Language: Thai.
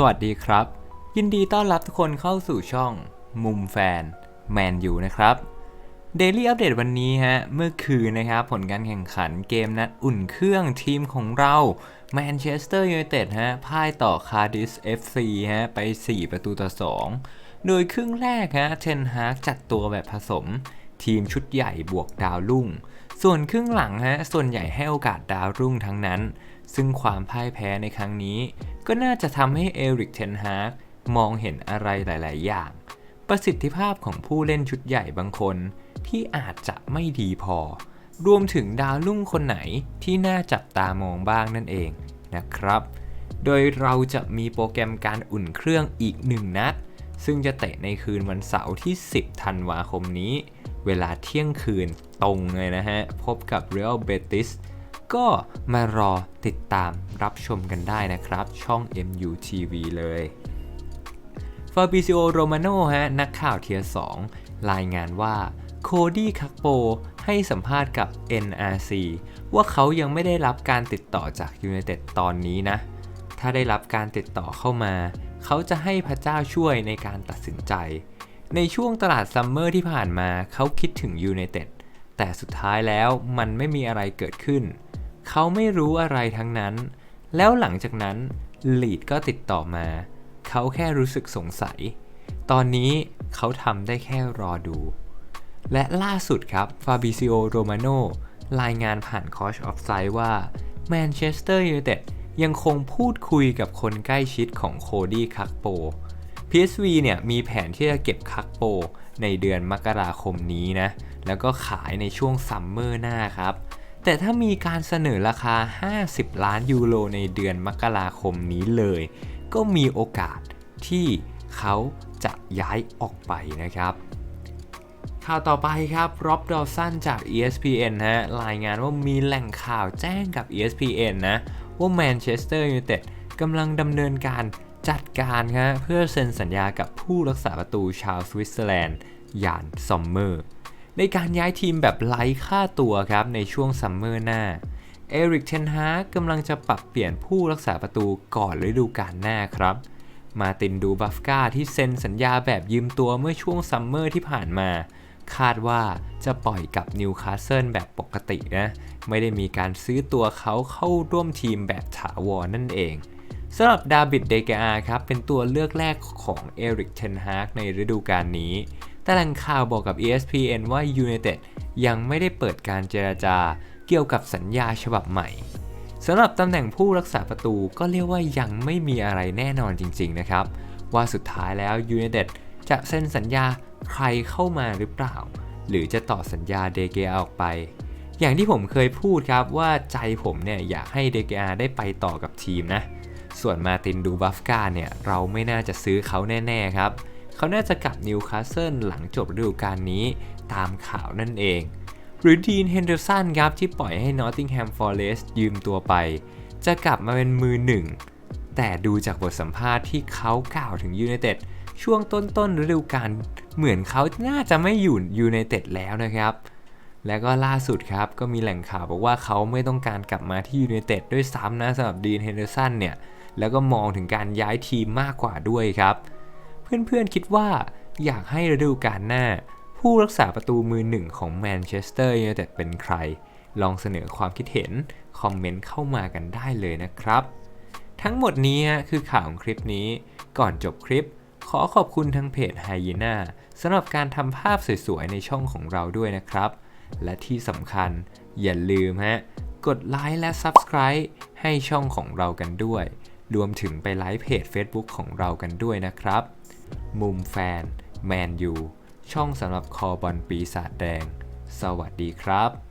สวัสดีครับ ยินดีต้อนรับทุกคนเข้าสู่ช่อง มุมแฟนแมนยูนะครับ Daily Update วันนี้ฮะเมื่อคืนนะครับ ผลการแข่งขันเกมนัดอุ่นเครื่องทีมของเราแมนเชสเตอร์ยูไนเต็ดฮะพ่ายต่อคาร์ดิส FC ฮะไป 4 ประตูต่อ 2 โดยครึ่งแรกฮะเทนฮากจัดตัวแบบผสม ทีมชุดใหญ่บวกดาวรุ่ง ส่วนครึ่งหลังฮะส่วนใหญ่ให้โอกาสดาวรุ่งทั้งนั้น ซึ่งความพ่ายแพ้ในครั้งนี้ ก็น่าจะทำให้เอริกเทนฮากมองเห็นอะไรหลาย ๆ อย่าง ประสิทธิภาพของผู้เล่นชุดใหญ่บางคนที่อาจจะไม่ดีพอ รวมถึงดาวรุ่งคนไหนที่น่าจับตามองบ้างนั่นเองนะครับ โดยเราจะมีโปรแกรมการอุ่นเครื่องอีกหนึ่งนัด ซึ่งจะเตะในคืนวันเสาร์ที่ 10 ธันวาคมนี้ เวลาเที่ยงคืนตรงเลยนะฮะ พบกับ Real Betis ก็มารอติดตามรับชมกันได้นะครับ ช่อง MUTV เลยฟาบิซิโอโรมาโนฮะนักข่าวเทียร์2รายงานว่าโคดี้คักโปให้สัมภาษณ์กับ NRC ว่าเขายังไม่ได้รับการติดต่อจากยู n i เต็ดตอนนี้นะ ถ้าได้รับการติดต่อเข้ามา เขาจะให้พระเจ้าช่วยในการตัดสินใจ ในช่วงตลาดซัมเมอร์ที่ผ่านมาเขาคิดถึงยู n i เต็ดแต่สุดท้ายแล้วมันไม่มีอะไรเกิดขึ้น เขาไม่รู้อะไรทั้งนั้น แล้วหลังจากนั้นลีดก็ติดต่อมา เขาแค่รู้สึกสงสัย ตอนนี้เขาทำได้แค่รอดู และล่าสุดครับฟาบิซิโอโรมาโนรายงานผ่านคอชออฟไซด์ว่าแมนเชสเตอร์ยูไนเต็ดยังคงพูดคุยกับคนใกล้ชิดของโคดี้คักโป PSV เนี่ยมีแผนที่จะเก็บคักโป ในเดือนมกราคมนี้นะ แล้วก็ขายในช่วงซัมเมอร์หน้าครับ แต่ถ้ามีการเสนอราคา 50 ล้านยูโรในเดือนมกราคมนี้เลย ก็มีโอกาสที่เขาจะย้ายออกไปนะครับ ข่าวต่อไปครับร็อบดอลสันจาก ESPN ฮะรายงานว่ามีแหล่งข่าวแจ้งกับ ESPN นะ ว่าแมนเชสเตอร์ยูไนเต็ดกำลังดำเนินการจัดการครับเพื่อเซ็นสัญญากับผู้รักษาประตูชาวสวิตเซอร์แลนด์ยานซอมเมอร์ ในการย้ายทีมแบบไร้ค่าตัวครับในช่วงซัมเมอร์หน้า เอริกเทนฮากกำลังจะปรับเปลี่ยนผู้รักษาประตูก่อนฤดูกาลหน้าครับ มาตินดูบัฟกาที่เซ็นสัญญาแบบยืมตัวเมื่อช่วงซัมเมอร์ที่ผ่านมา คาดว่าจะปล่อยกับนิวคาสเซิลแบบปกตินะ ไม่ได้มีการซื้อตัวเขาเข้าร่วมทีมแบบถาวรนั่นเองสำหรับดาบิดเดกอาครับเป็นตัวเลือกแรกของเอริกเทนฮากในฤดูกาลนี้ แต่แหล่งข่าวบอกกับ ESPN ว่า United ยังไม่ได้เปิดการเจราจาเกี่ยวกับสัญญาฉบับใหม่สำหรับตำแหน่งผู้รักษาประตูก็เรียกว่ายังไม่มีอะไรแน่นอนจริง ๆ นะครับ ว่าสุดท้ายแล้ว United จะเซ็นสัญญาใครเข้ามาหรือเปล่า หรือจะต่อสัญญาเดเกอาออกไป อย่างที่ผมเคยพูดครับว่าใจผมเนี่ยอยากให้เดเกอาได้ไปต่อกับทีมนะ ส่วนมาตินดูบัฟกาเนี่ยเราไม่น่าจะซื้อเขาแน่ ๆ ครับ เขาน่าจะกลับนิวคาสเซิลหลังจบฤดูกาลนี้ตามข่าวนั่นเอง หรือดีนเฮนเดอร์สันครับที่ปล่อยให้นอตติงแฮมฟอร์เรสต์ยืมตัวไป จะกลับมาเป็นมือหนึ่ง แต่ดูจากบทสัมภาษณ์ที่เขากล่าวถึงยูไนเต็ดช่วงต้นๆฤดูกาลเหมือนเขาน่าจะไม่อยู่ยูไนเต็ดแล้วนะครับ และก็ล่าสุดครับก็มีแหล่งข่าวบอกว่าเขาไม่ต้องการกลับมาที่ยูไนเต็ดด้วยซ้ำนะสำหรับดีนเฮนเดอร์สันเนี่ยแล้วก็มองถึงการย้ายทีมมากกว่าด้วยครับ เพื่อนๆคิดว่าอยากให้ฤดูกาลหน้า ผู้รักษาประตูมือหนึ่งของแมนเชสเตอร์ยูไนเต็ดเป็นใคร ลองเสนอความคิดเห็น คอมเมนต์เข้ามากันได้เลยนะครับ ทั้งหมดนี้คือข่าวของคลิปนี้ ก่อนจบคลิป ขอขอบคุณทางเพจ h y ยีน่าสำหรับการทำภาพสวยๆ ในช่องของเราด้วยนะครับ และที่สำคัญอย่าลืมฮะกดไลค์และ Subscribe ให้ช่องของเรากันด้วย รวมถึงไปไลค์เพจ Facebook ของเรากันด้วยนะครับ มุมแฟน แมนยู ช่องสำหรับคอบอลปีศาจแดง สวัสดีครับ